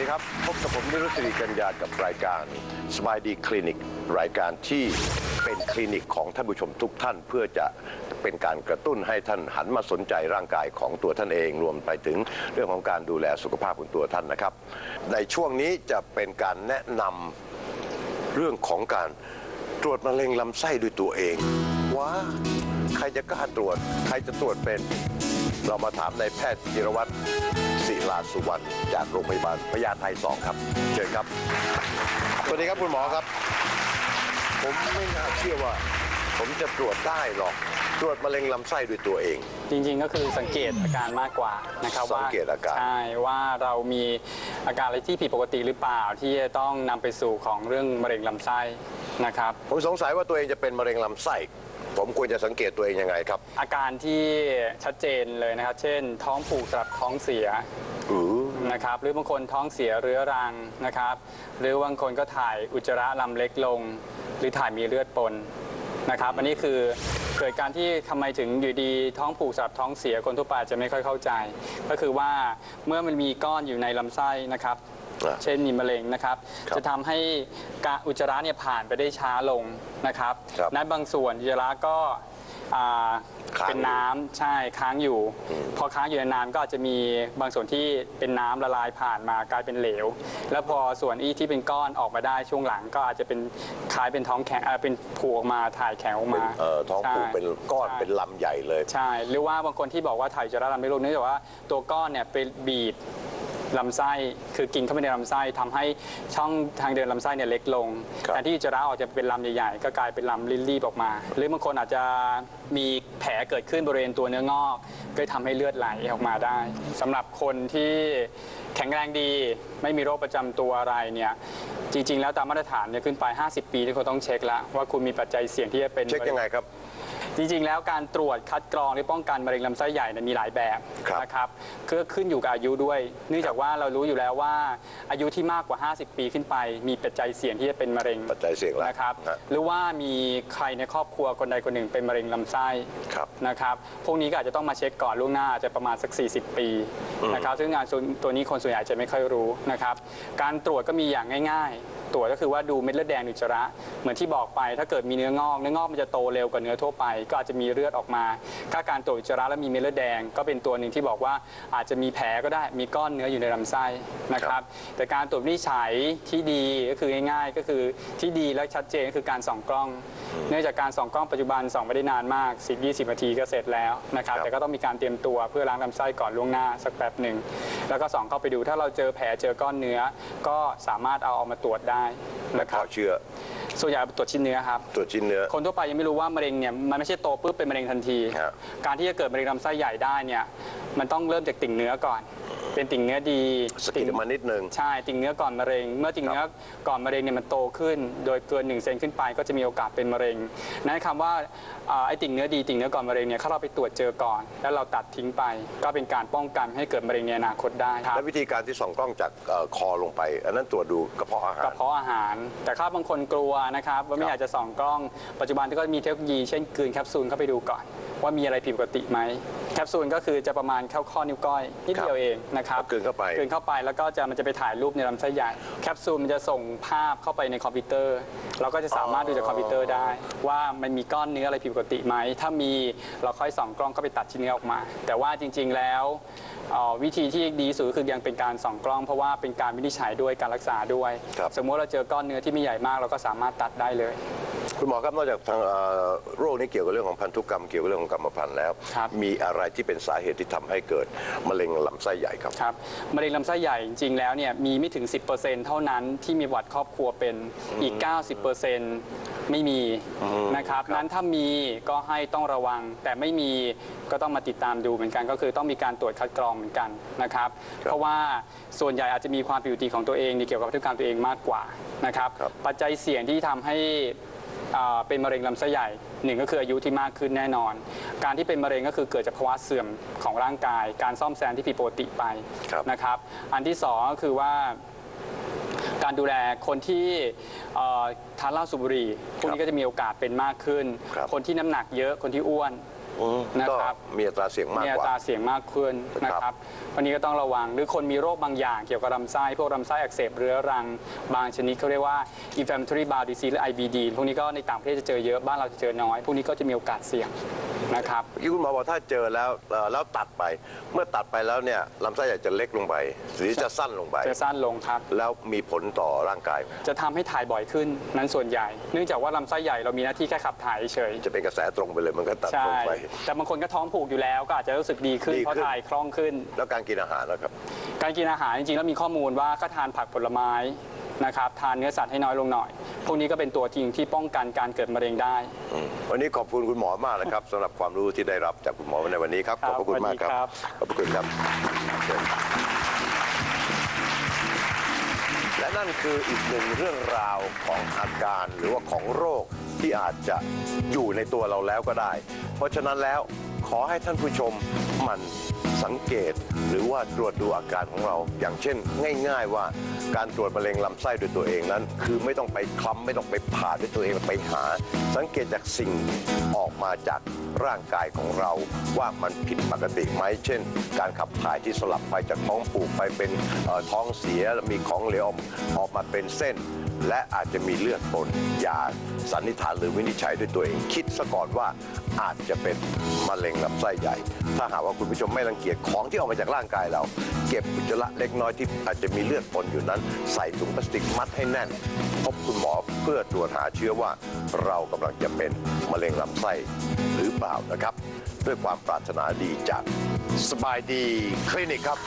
ดีครับ พบกับผมนิรุตสิริกัญญากับรายการสบายดีคลินิก รายการที่เป็นคลินิกของท่านผู้ชมทุกท่านเพื่อจะเป็นการกระตุ้นให้ท่านหันมาสนใจร่างกายของตัวท่านเองรวมไปถึงเรื่องของการดูแลสุขภาพของตัวท่านนะครับ ในช่วงนี้จะเป็นการแนะนำเรื่องของการตรวจมะเร็งลำไส้ด้วยตัวเองว้าใครจะกล้าตรวจ ใครจะตรวจเป็น เรามาถามนายแพทย์จิรวัตรศิลาสุวรรณจากโรงพยาบาลพญาไทสองครับ เชิญครับ สวัสดีครับคุณหมอครับ ผมไม่น่าเชื่อว่า ผมจะตรวจได้หรอก ตรวจมะเร็งลำไส้ด้วยตัวเอง จริงๆก็คือสังเกตอาการมากกว่านะครับสัว่างเกตอาการ ใช่ว่าเรามีอาการอะไรที่ผิดปกติหรือเปล่าที่จะต้องนำไปสู่ของเรื่องมะเร็งลำไส้นะครับ ผมสงสัยว่าตัวเองจะเป็นมะเร็งลำไส้ ผมควรจะสังเกตตัวเองยังไงครับอาการที่ชัดเจนเลยนะครับ เช่น ท้องผูกสำหรับท้องเสียอือนะครับ หรือบางคนท้องเสียเรื้อรังนะครับ หรือบางคนก็ถ่ายอุจจาระลำเล็กลง หรือถ่ายมีเลือดปนนะครับ อันนี้คือเกิดการที่ทำไมถึงอยู่ดีท้องผูกสำหรับท้องเสียคนทั่วไปอาจจะไม่ค่อยเข้าใจ ก็คือว่าเมื่อมันมีก้อนอยู่ในลำไส้นะครับ อะเช่นมีมะเร็งนะครับ ครับจะทำให้การอุจจาระเนี่ยผ่านไปได้ช้าลงนะครับครับนั้นบางส่วนอุจจาระก็อ่าค้างเป็นน้ำใช่ค้างอยู่ พอค้างอยู่นานๆก็อาจจะมีบางส่วนที่เป็นน้ำละลายผ่านมากลายเป็นเหลว แล้วพอส่วนอีที่เป็นก้อนออกมาได้ช่วงหลัง ก็อาจจะเป็นคล้ายเป็นท้องแข็งเอ่อเป็นผูกออกมาถ่ายแข็งออกเป็นมาเอ่อท้องผูกใช่เป็นก้อนใช่ เป็นลำใหญ่เลย ใช่ หรือว่าบางคนที่บอกว่าถ่ายอุจจาระลำไม่ลงเนื่องจากว่าตัวก้อนเนี่ยไปบีบ ลำไส้คือกินเข้าไปในลำไส้ทำให้ช่องทางเดินลำไส้เนี่ยเล็กลงครับ แทนที่อุจจาระออกจะเป็นลำใหญ่ๆ ก็กลายเป็นลำรีบๆออกมา หรือบางคนอาจจะมีแผลเกิดขึ้นบริเวณตัวเนื้องอก ก็ทำให้เลือดไหลออกมาได้สำหรับคนที่แข็งแรงดี ไม่มีโรคประจำตัวอะไรเนี่ยจริงๆ แล้วตามมาตรฐานเนี่ยขึ้นไป 50 ปีที่เขาต้องเช็คแล้วว่าคุณมีปัจจัยเสี่ยงที่จะเป็น เช็คยังไงครับ จริงๆ แล้วการตรวจคัดกรองหรือป้องกันมะเร็งลำไส้ใหญ่เนี่ยมีหลายแบบครับ นะครับก็ขึ้นอยู่กับอายุด้วย เนื่องจากว่าเรารู้อยู่แล้วว่า อายุที่มากกว่า 50 ปีขึ้นไป มีปัจจัยเสี่ยงที่จะเป็นมะเร็งปัจจัยเสี่ยงแล้วนะครับ ฮะ หรือว่ามีใครในครอบครัวคนใดคนหนึ่งเป็นมะเร็งลำไส้ ครับ นะครับ พวกนี้ก็อาจจะต้องมาเช็คก่อนล่วงหน้าอาจจะประมาณสัก 40 ปีนะครับ ซึ่งงานส่วนตัวนี้คนส่วนใหญ่จะไม่ค่อยรู้นะครับ การตรวจก็มีอย่างง่ายๆ ตรวจก็คือว่าดูเม็ดเลือดแดงในอุจจาระ เหมือนที่บอกไป ถ้าเกิดมีเนื้องอก เนื้องอกมันจะโตเร็วกว่าเนื้อทั่วไป ก็อาจจะมีเลือดออกมา ถ้าการตรวจอุจจาระแล้วมีเม็ดเลือดแดง ก็เป็นตัวหนึ่งที่บอกว่าอาจจะมีแผลก็ได้มีก้อนเนื้ออยู่ในลำไส้นะครับ แต่การตรวจวินิจฉัยที่ดีก็คือง่ายๆ ก็คือที่ดีและชัดเจนก็คือการส่องกล้อง เนื่องจากการส่องกล้องปัจจุบันส่องไม่ได้นานมาก 10-20นาทีก็เสร็จแล้วนะครับครับแต่ก็ต้องมีการเตรียมตัวเพื่อล้างลำไส้ก่อนล่วงหน้าสักแป๊บหนึ่งแล้วก็ส่องเข้าไปดูถ้าเราเจอแผลเจอก้อนเนื้อ ก็สามารถเอาออกมาตรวจได้นะคเพรับราะเชื้อส่วนใหญ่ตรวจชิ้นเนื้อครับ ตรวจชิ้นเนื้อ คนทั่วไปยังไม่รู้ว่ามะเร็งเนี่ยมันไม่ใช่โตปุ๊บเป็นมะเร็งทันที ครับ การที่จะเกิดมะเร็งลำไส้ใหญ่ได้เนี่ยมันต้องเริ่มจากติ่งเนื้อก่อนเป็นติ่งเนื้อดีสกิดมานิดนึง ใช่ติ่งเนื้อก่อนมะเร็ง เมื่อติ่งเนื้อก่อนมะเร็งเนี่ยมันโตขึ้น โดยเกิน1เซนขึ้นไปก็จะมีโอกาสเป็นมะเร็งนั้นคำว่าอ่าไอ้ติ่งเนื้อดีติ่งเนื้อก่อนมะเร็งเนี่ยถ้าเราไปตรวจเจอก่อน แล้วเราตัดทิ้งไป ก็เป็นการป้องกันให้เกิดมะเร็งในอนาคตได้ครับ และวิธีการที่ส่องกล้องจากเอ่อคอลงไป อันนั้นตรวจดูกระเพาะอาหากรระเพาะอาหาร แต่ถ้าบางคนกลัวนะครับว่าไม่ครับอยากจะส่องกล้อง ปัจจุบันก็มีเทคโนโลยีเช่นกลืนแคปซูลเข้าไปดูก่อน ว่ามีอะไรผิดปกติไหม แคปซูลก็คือจะประมาณเข้าข้อนิ้วก้อยนิดเดียวเองนะครับกลืนเข้าไปกลืนเข้าไปแล้วก็จะมันจะไปถ่ายรูปในลำไส้ใหญ่แคปซูลมันจะส่งภาพเข้าไปในคอมพิวเตอร์ เราก็จะสามารถดูจากคอมพิวเตอร์ได้ ว่ามันมีก้อนเนื้ออะไรผิดปกติไหมถ้ามีเราค่อยส่องกล้องเข้าไปตัดชิ้นเนื้อออกมา แต่ว่าจริง ๆแล้วเอ่อ วิธีที่ดีที่สุดก็คือยังเป็นการส่องกล้อง เพราะว่าเป็นการวินิจฉัยด้วยการรักษาด้วยครับสมมติเราเจอก้อนเนื้อที่ไม่ใหญ่มากเราก็สามารถตัดได้เลย คุณหมอครับนอกจากทางเอ่อโรคนี้เกี่ยวกับเรื่องของพันธุกรรมเกี่ยวกับเรื่องของกรรมพันธุ์แล้วครับมีอะไรที่เป็นสาเหตุที่ทำให้เกิดมะเร็งลำไส้ใหญ่ครับครับมะเร็งลำไส้ใหญ่จริงๆแล้วเนี่ยมีไม่ถึง 10%เท่านั้นที่มีประวัติครอบครัวเป็นอีก 90%ไม่มีนะครับนั้นถ้ามีก็ให้ต้องระวังแต่ไม่มี ก็ต้องมาติดตามดูเหมือนกัน ก็คือต้องมีการตรวจคัดกรองเหมือนกันนะครับครับเพราะว่าส่วนใหญ่อาจจะมีความผิดปกติของตัวเองในเกี่ยวกับพันธุกรรมตัวเองมากกว่านะครับครับปัจจัยเสี่ยงที่ทำให้อ่าเป็นมะเร็งลำไส้ใหญ่หนึ่งก็คืออายุที่มากขึ้นแน่นอน การที่เป็นมะเร็งก็คือเกิดจากภาวะเสื่อมของร่างกาย การซ่อมแซมที่ผิดปกติไปครับนะครับ อันที่สองก็คือว่าการดูแลคนที่เอ่อทานเหล้าสูบบุหรี่พวกนี้ก็จะมีโอกาสเป็นมากขึ้นครับคนที่น้ำหนักเยอะคนที่อ้วนอืม นะก็ครับมีอัตราเสี่ยงมากมีอักว่า ตราเสี่ยงมากขึ้นนะคครัรับบวันนี้ก็ต้องระวังหรือคนมีโรคบางอย่างเกี่ยวกับลำไส้พวกลำไส้อักเสบเรื้อรัง บางชนิดเขาเรียกว่า inflammatory bowel disease หรือ IBD พวกนี้ก็ในต่างประเทศจะเจอเยอะบ้านเราจะเจอน้อย พวกนี้ก็จะมีโอกาสเสี่ยง นะครับเมื่อกี้คุณหมอบอกถ้าเจอแล้วเอ่อแล้วตัดไป เมื่อตัดไปแล้วเนี่ยลำไส้ใหญ่จะเล็กลงไป หรือจะสั้นลงไป จะสั้นลงครับ แล้วมีผลต่อร่างกายไหมจะทำให้ถ่ายบ่อยขึ้นนั้นส่วนใหญ่ เนื่องจากว่าลำไส้ใหญ่เรามีหน้าที่แค่ขับถ่ายเฉยจะเป็นกระแสตรงไปเลยมันก็ตัดใช่ ตรงไป แต่บางคนก็ท้องผูกอยู่แล้วก็อาจจะรู้สึกดีขึ้นดีขึ้น เพราะถ่ายคล่องขึ้น แล้วการกินอาหารนะครับ การกินอาหารจริงๆแล้วมีข้อมูลว่าก็ทานผักผลไม้ นะครับทานเนื้อสัตว์ให้น้อยลงหน่อย พวกนี้ก็เป็นตัวจริงที่ป้องกันการเกิดมะเร็งได้วันนี้ขอบคุณคุณหมอมากนะครับสำหรับความรู้ที่ได้รับจากคุณหมอในวันนี้ครับ คขรัอบบพระคุณมากครับ สวัสดีครับ ขอบพระคุณครับเชิญและนั่นคืออีกหนึ่งเรื่องราวของอาการหรือว่าของโรคที่อาจจะอยู่ในตัวเราแล้วก็ได้ เพราะฉะนั้นแล้วขอให้ท่านผู้ชมหมัน สังเกตหรือว่าตรวจดูอาการของเรา อย่างเช่น ง่าย ๆ ว่าการตรวจมะเร็งลำไส้ด้วยตัวเองนั้น คือไม่ต้องไปคลำไม่ต้องไปผ่าด้วยตัวเองไปหา สังเกตจากสิ่งออกมาจากร่างกายของเราว่ามันผิดปกติไหมเช่น การขับถ่ายที่สลับไปจากท้องผูกไปเป็นท้องเสียมีของเหลวออกอกมาเป็นเส้น และอาจจะมีเลือดปนอย่าสันนิษฐานหรือวินิจฉัยด้วยตัวเอง คิดซะก่อนว่าอาจจะเป็นมะเร็งลำไส้ใหญ่ ถ้าหากว่าคุณผู้ชมไม่รังเกียกียจของที่ออกมาจากร่างกายเรา เก็บอุจจาระเล็กน้อยที่อาจจะมีเลือดปนอยู่นั้น ใส่ถุงพลาสติกมัดให้แน่น พบคุณหมอเพื่อตรวจหาเชื้อว่าเรากำลังจะเป็นมะเร็งลำไส้หรือเปล่านะครับ ด้วยความปรารถนาดีจากสบายดีคลินิกครับ